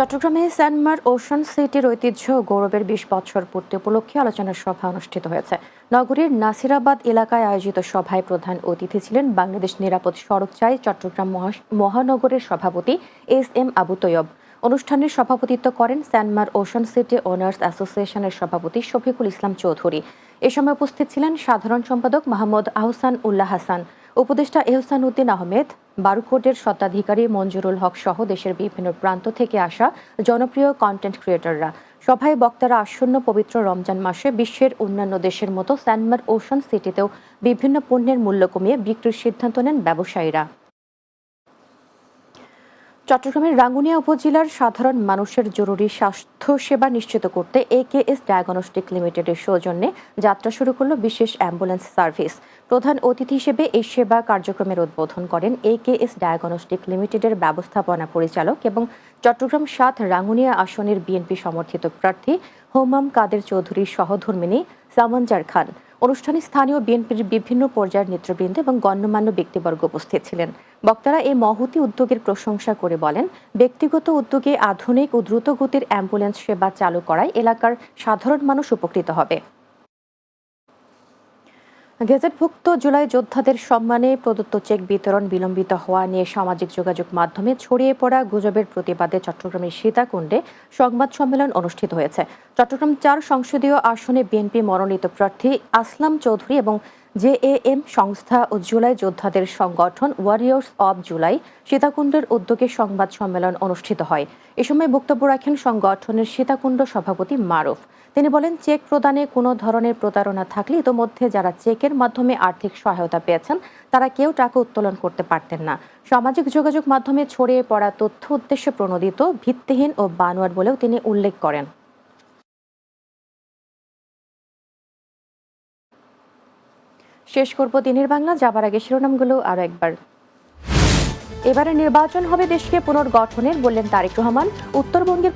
চট্টগ্রামে স্যানমার ওশান সিটির ঐতিহ্য গৌরবের বিশ বছর পূর্তি উপলক্ষে আলোচনা সভা অনুষ্ঠিত হয়েছে। নগরীর নাসিরাবাদ এলাকায় আয়োজিত সভায় প্রধান অতিথি ছিলেন বাংলাদেশ নিরাপদ সড়ক চাই চট্টগ্রাম মহানগরের সভাপতি এস এম আবু তৈয়ব। অনুষ্ঠানের সভাপতিত্ব করেন স্যানমার ওশান সিটি ওনার্স অ্যাসোসিয়েশনের সভাপতি শফিকুল ইসলাম চৌধুরী। এ সময় উপস্থিত ছিলেন সাধারণ সম্পাদক মাহমুদ আহসান উল্লাহ হাসান। উপদেষ্টা এহসান উদ্দিন আহমেদ বারুকোটের স্বত্বাধিকারী মঞ্জুরুল হক সহ দেশের বিভিন্ন প্রান্ত থেকে আসা জনপ্রিয় কন্টেন্ট ক্রিয়েটররা সভায় বক্তারা আসন্ন পবিত্র রমজান মাসে বিশ্বের অন্যান্য দেশের মতো স্যানমার ওশন সিটিতেও বিভিন্ন পণ্যের মূল্য কমিয়ে বিক্রির সিদ্ধান্ত নেন ব্যবসায়ীরা। চট্টগ্রামের রাঙ্গুনিয়া উপজেলার সাধারণ মানুষের জরুরি স্বাস্থ্য সেবা নিশ্চিত করতে এ একেএস ডায়াগনস্টিক লিমিটেডের সৌজন্যে যাত্রা শুরু করল বিশেষ অ্যাম্বুলেন্স সার্ভিস। প্রধান অতিথি হিসেবে এই সেবা কার্যক্রমের উদ্বোধন করেন একেএস ডায়াগনস্টিক লিমিটেডের ব্যবস্থাপনা পরিচালক এবং চট্টগ্রাম সাত রাঙ্গুনিয়া আসনের বিএনপি সমর্থিত প্রার্থী হোমাম কাদের চৌধুরীর সহধর্মিনী সামানজার খান। অনুষ্ঠানে স্থানীয় বিএনপির বিভিন্ন পর্যায়ের নেতৃবৃন্দ এবং গণ্যমান্য ব্যক্তিবর্গ উপস্থিত ছিলেন। বক্তারা এই মহতি উদ্যোগের প্রশংসা করে বলেন, ব্যক্তিগত উদ্যোগে আধুনিক ও দ্রুতগতির অ্যাম্বুলেন্স সেবা চালু করায় এলাকার সাধারণ মানুষ উপকৃত হবে। গেজেটভুক্ত জুলাই যোদ্ধাদের সম্মানে প্রদত্ত চেক বিতরণ বিলম্বিত হওয়া নিয়ে সামাজিক যোগাযোগ মাধ্যমে ছড়িয়ে পড়া গুজবের প্রতিবাদে চট্টগ্রামের সীতাকুণ্ডে সংবাদ সম্মেলন অনুষ্ঠিত হয়েছে। চট্টগ্রাম চার সংসদীয় আসনে বিএনপি মনোনীত প্রার্থী আসলাম চৌধুরী এবং জেএএম সংস্থা ও জুলাই যোদ্ধাদের সংগঠন ওয়ারিয়র্স অব জুলাই সীতাকুণ্ডের উদ্যোগে সংবাদ সম্মেলন অনুষ্ঠিত হয়। এ সময় বক্তব্য রাখেন সংগঠনের সীতাকুণ্ড সভাপতি মারুফ। তিনি বলেন, চেক প্রদানে কোনো ধরনের প্রতারণা থাকলে ইতোমধ্যে যারা চেকের মাধ্যমে আর্থিক সহায়তা পেয়েছেন, তারা কেউ টাকা উত্তোলন করতে পারতেন না। সামাজিক যোগাযোগ মাধ্যমে ছড়িয়ে পড়া তথ্য উদ্দেশ্যে প্রণোদিত, ভিত্তিহীন ও বানোয়ার বলেও তিনি উল্লেখ করেন। শেষ করব দিনের বাংলা, যাবার আগে শিরোনামগুলো আরও একবার। এবারে নির্বাচন হবে দেশকে পুনর্গঠনের, বললেন তারেক রহমান। উত্তরবঙ্গের